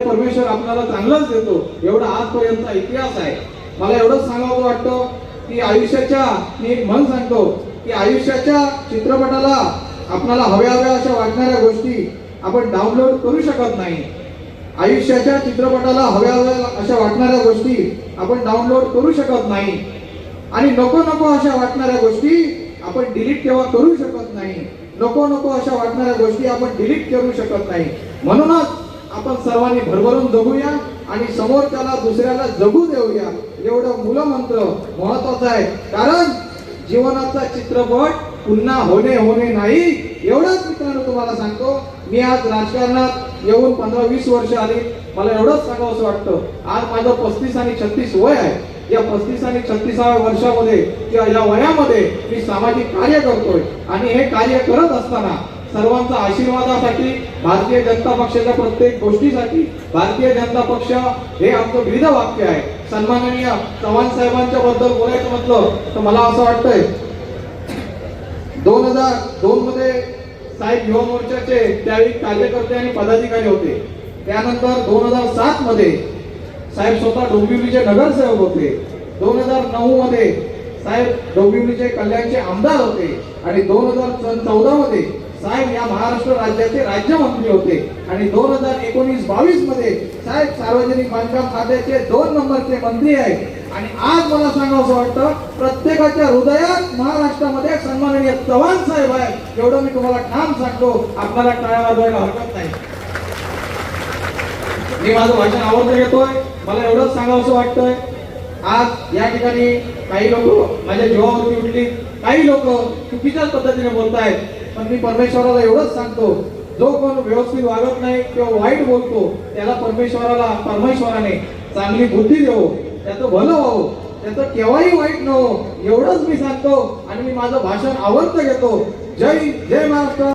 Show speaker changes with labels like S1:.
S1: परमेश्वर आपल्याला चांगलंच देतो. एवढा आजपर्यंतचा इतिहास आहे. मला एवढंच सांगावं वाटतं की आयुष्याच्या मी एक सांगतो की आयुष्याच्या चित्रपटाला आपल्याला हव्या हव्या अशा वाटणाऱ्या गोष्टी आपण डाउनलोड करू शकत नाही. आयुष्याच्या चित्रपटाला हव्या हव्या अशा वाटणाऱ्या गोष्टी आपण डाउनलोड करू शकत नाही. आणि नको नको अशा वाटणाऱ्या गोष्टी आपण डिलीट केव्हा करू शकत नाही. नको नको अशा वाटणाऱ्या गोष्टी आपण डिलीट करू शकत नाही. म्हणूनच आपण सर्वांनी भरभरून जगूया आणि समोर त्याला दुसऱ्याला जगू देऊया. एवढं मूलमंत्र महत्वाचं आहे. कारण जीवनाचा चित्रपट पुन्हा होणे होणे नाही. एवढंच मित्रांनो तुम्हाला सांगतो. मी आज राजकारणात येऊन पंधरा वीस वर्ष आली. मला एवढंच सांगावं असं वाटतं. आज माझं पस्तीस आणि छत्तीस वय आहे. या पस्तीस आणि छत्तीसाव्या वर्षामध्ये किंवा या वयामध्ये मी सामाजिक कार्य करतोय. आणि हे कार्य करत असताना सर्वांचा आशीर्वादासाठी भारतीय जनता पक्षाच्या प्रत्येक गोष्टीसाठी भारतीय जनता पक्ष हे आमचं विविध वाक्य आहे. सन्माननीय चव्हाण साहेबांच्या बद्दल बोलायचं म्हटलं तर मला असं वाटतंय दोन हजार दोन मध्ये साहेब युवा मोर्चाचे त्यावेळी कार्यकर्ते आणि पदाधिकारी होते. त्यानंतर दोन हजार सात मध्ये साहेब स्वतः डोंबिवलीचे नगरसेवक होते. दोन हजार नऊ मध्ये साहेब डोंबिवलीचे कल्याणचे आमदार होते. आणि दोन हजार चौदा मध्ये साहेब या महाराष्ट्र राज्याचे राज्यमंत्री होते. आणि दोन हजार एकोणीस बावीसमध्ये साहेब सार्वजनिक बांधकाम खात्याचे दोन नंबरचे मंत्री आहेत. आणि आज मला सांगावं असं वाटतं प्रत्येकाच्या हृदयात महाराष्ट्रामध्ये सन्माननीय चव्हाण साहेब आहेत. एवढं मी तुम्हाला ठाम सांगतो. आपल्याला टाळ्या वाजवायला हरकत नाही. मी माझं भाषण आवडतं घेतोय. मला एवढंच सांगावं असं वाटतंय. आज या ठिकाणी काही लोक माझ्या जीवावरती उठली. काही लोक चुकीच्याच पद्धतीने बोलतायत. पण मी परमेश्वराला एवढंच सांगतो जो कोण व्यवस्थित वागत नाही किंवा वाईट बोलतो त्याला परमेश्वराला परमेश्वराने चांगली बुद्धी देऊ त्याचं भलं व्हावं त्याचं केव्हाही वाईट न हो एवढंच मी सांगतो आणि मी माझं भाषण आवडतं घेतो. जय जय महाराष्ट्र.